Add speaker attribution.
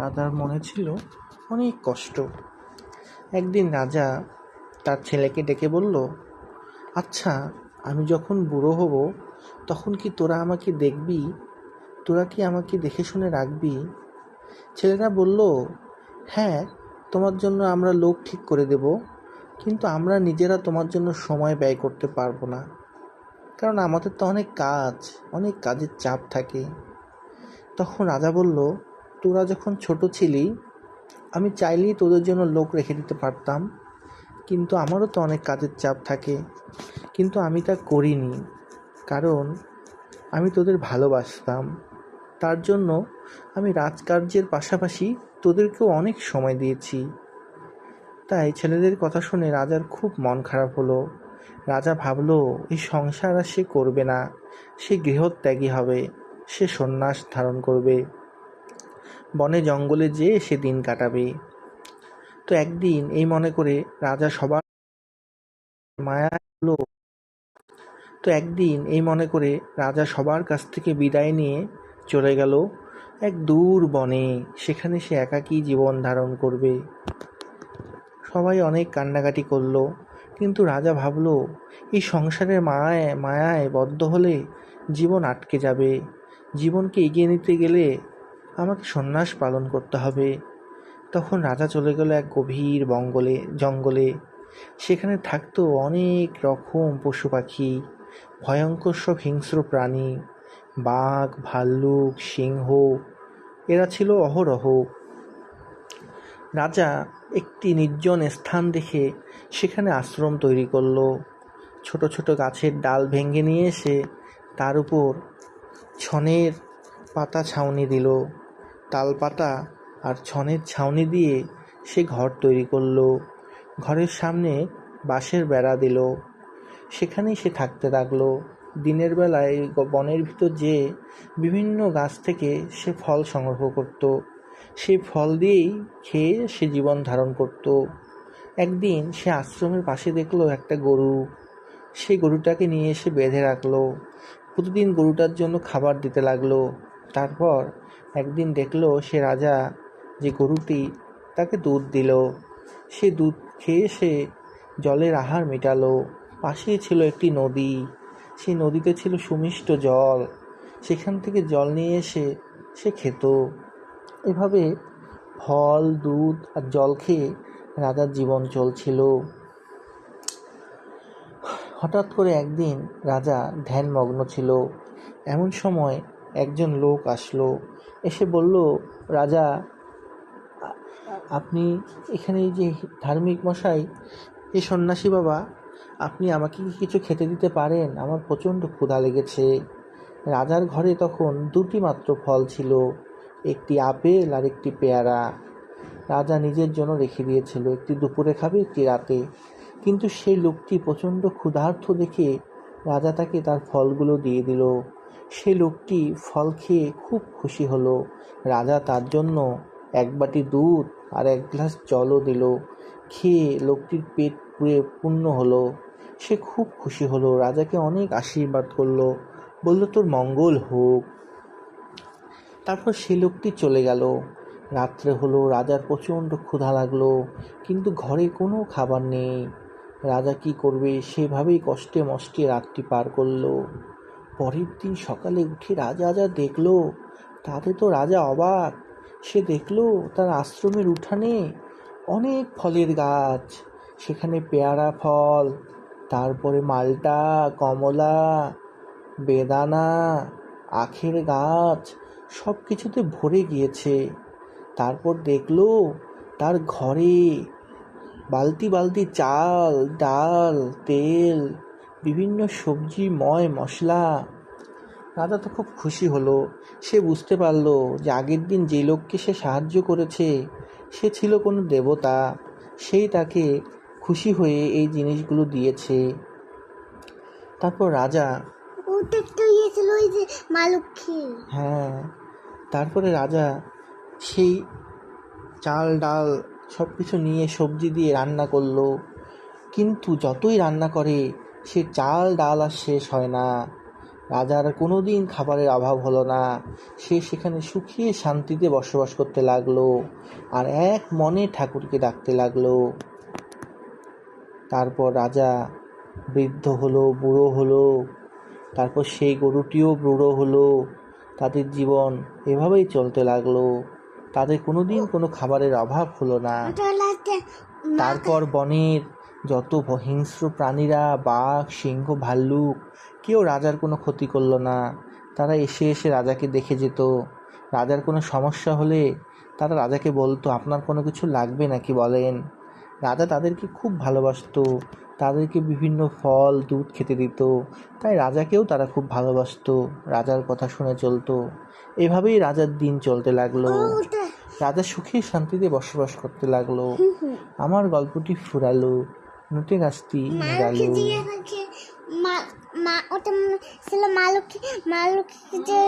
Speaker 1: রাজার মনে ছিল অনেক কষ্ট। একদিন রাজা তার ছেলেকে ডেকে বলল আচ্ছা আমি যখন বুড়ো হব, তখন কি তোরা আমাকে দেখবি? তোরা কি আমাকে দেখে শুনে রাখবি? ছেলেরা বলল হ্যাঁ তোমার জন্য আমরা লোক ঠিক করে দেব, কিন্তু আমরা নিজেরা তোমার জন্য সময় ব্যয় করতে পারব না। কারণ আমাদের তো অনেক কাজ, অনেক কাজের চাপ থাকে। তখন রাজা বলল তোরা যখন ছোট ছিলি, আমি চাইলেই তোদের জন্য লোক রেখে দিতে পারতাম। কিন্তু আমারও তো অনেক কাজের চাপ থাকে। কিন্তু আমি তা করিনি। কারণ আমি তোদের ভালোবাসতাম। তার জন্য আমি রাজকার্যের পাশাপাশি তোদেরকেও অনেক সময় দিয়েছি। তাই ছেলেদের কথা শুনে রাজার খুব মন খারাপ হলো। রাজা ভাবলো, এই সংসার আর সে করবে না। সে গৃহত্যাগী হবে। সে সন্ন্যাস ধারণ করবে। বনে জঙ্গলে যেয়ে সে দিন কাটাবে। তো একদিন এই মনে করে রাজা সবার মায়া হলো তো একদিন এই মনে করে রাজা সবার কাছ থেকে বিদায় নিয়ে চলে গেল এক দূর বনে। সেখানে সে একাকী জীবন ধারণ করবে। সবাই অনেক কান্নাকাটি করল, কিন্তু রাজা ভাবল, এই সংসারের মায়ায় মায়ায় বদ্ধ হলে জীবন আটকে যাবে। জীবনকে এগিয়ে নিতে গেলে আমাকে সন্ন্যাস পালন করতে হবে। তখন রাজা চলে গেল এক গভীর বঙ্গলে, জঙ্গলে। সেখানে থাকতো অনেক রকম পশু পাখি, ভয়ঙ্কর সব হিংস্র প্রাণী, বাঘ, ভাল্লুক, সিংহ। এরা ছিল অহরহ। রাজা একটি নির্জন স্থান দেখে সেখানে আশ্রম তৈরি করল। ছোট ছোট গাছের ডাল ভেঙে নিয়ে এসে তার উপর ছনের পাতা ছাউনি দিল। তাল পাতা আর ছনের ছাউনি দিয়ে সে ঘর তৈরি করল। ঘরের সামনে বাঁশের বেড়া দিল। সেখানেই সে থাকতে লাগল দিনের বেলায় বনের ভিতর যেয়ে বিভিন্ন গাছ থেকে সে ফল সংগ্রহ করত। সেই ফল দিয়েই খেয়ে সে জীবন ধারণ করত। একদিন সে আশ্রমের পাশে দেখল একটা গরু। সেই গরুটাকে নিয়ে এসে বেঁধে রাখল। প্রতিদিন গরুটার জন্য খাবার দিতে লাগল। তারপর একদিন দেখল সে রাজা যে গরুটি, তাকে দুধ দিল। সে দুধ খেয়ে সে জলের আহার মেটালো। পাশেই ছিল একটি নদী। সেই নদীতে ছিল সুমিষ্ট জল। সেখান থেকে জল নিয়ে এসে সে খেত। এভাবে ফল, দুধ আর জল খেয়ে রাজার জীবন চলছিল। হঠাৎ করে একদিন রাজা ধ্যানমগ্ন ছিল। এমন সময় একজন লোক আসলো, এসে বলল, রাজা, আপনি এখানে যে ধার্মিক মশাই এই সন্ন্যাসী বাবা, আপনি আমাকে কি কিছু খেতে দিতে পারেন? আমার প্রচণ্ড ক্ষুধা লেগেছে। রাজার ঘরে তখন দুটি মাত্র ফল ছিল, একটি আপেল আর একটি পেয়ারা। রাজা নিজের জন্য রেখে দিয়েছিল, একটি দুপুরে খাবে, একটি রাতে। কিন্তু সেই লোকটি প্রচণ্ড ক্ষুধার্থ দেখে রাজা তাকে তার ফলগুলো দিয়ে দিল। সেই লোকটি ফল খেয়ে খুব খুশি হলো। রাজা তার জন্য এক বাটি দুধ আর এক গ্লাস জলও দিল। খেয়ে লোকটির পেট পুড়ে পূর্ণ হলো। সে খুব খুশি হলো। রাজাকে অনেক আশীর্বাদ করল। বলল, তোর মঙ্গল হোক। তারপর সে লোকটি চলে গেল। রাত্রে হলো, রাজার প্রচণ্ড ক্ষুধা লাগল, কিন্তু ঘরে কোনো খাবার নেই। রাজা কি করবে? সেভাবেই কষ্টে মষ্টে রাতটি পার করল। পরের দিন সকালে উঠে রাজা যা দেখল, তাতে তো রাজা অবাক। সে দেখল, তার আশ্রমের উঠানে অনেক ফলের গাছ, সেখানে পেয়ারা ফল, তারপরে মালটা, কমলা, বেদানা, আখের গাছ সব কিছুতে ভরে গিয়েছে। তারপর দেখল, তার ঘরে বালতি বালতি চাল, ডাল, তেল বিভিন্ন সবজি ময় মশলা। রাজা তো খুব খুশি হলো। সে বুঝতে পারল যে আগের দিন যে লোককে সে সাহায্য করেছে সে ছিল কোনো দেবতা। সেই তাকে খুশি হয়ে এই জিনিসগুলো দিয়েছে। তারপর রাজা
Speaker 2: ওটা তো ইয়ে ওই যে
Speaker 1: হ্যাঁ তারপরে রাজা সেই চাল ডাল সব কিছু নিয়ে সবজি দিয়ে রান্না করল। কিন্তু যতই রান্না করে সে চাল ডাল আর শেষ হয় না। রাজার কোনো দিন খাবারের অভাব হলো না। সে সেখানে সুখে শান্তিতে বসবাস করতে লাগল আর এক মনে ঠাকুরকে ডাকতে লাগল। তারপর রাজা বৃদ্ধ হলো বুড়ো হলো তারপর সেই গরুটিও বুড়ো হলো। তাদের জীবন এভাবেই চলতে লাগল। তাদের কোনো দিন কোনো খাবারের অভাব হলো না। তারপর বনের যত হিংস্র প্রাণীরা বাঘ সিংহ ভাল্লুক কেউ রাজার কোনো ক্ষতি করল না। তারা এসে এসে রাজাকে দেখে যেত। রাজার কোনো সমস্যা হলে তারা রাজাকে বলতো আপনার কোনো কিছু লাগবে নাকি? বলেন। রাজা তাদেরকে খুব ভালোবাসত। তাদেরকে বিভিন্ন ফল দুধ খেতে দিত। তাই রাজাকেও তারা খুব ভালোবাসত। রাজার কথা শুনে চলতো। এভাবেই রাজার দিন চলতে লাগল। রাজা সুখে শান্তিতে বসবাস করতে লাগল। আমার গল্পটি ফুরালো। নোটে গাছটি
Speaker 2: মালুকে
Speaker 1: গেল
Speaker 2: দিয়ে রাখে মা মা ওটা ছিল মালুকে মালুকে যে।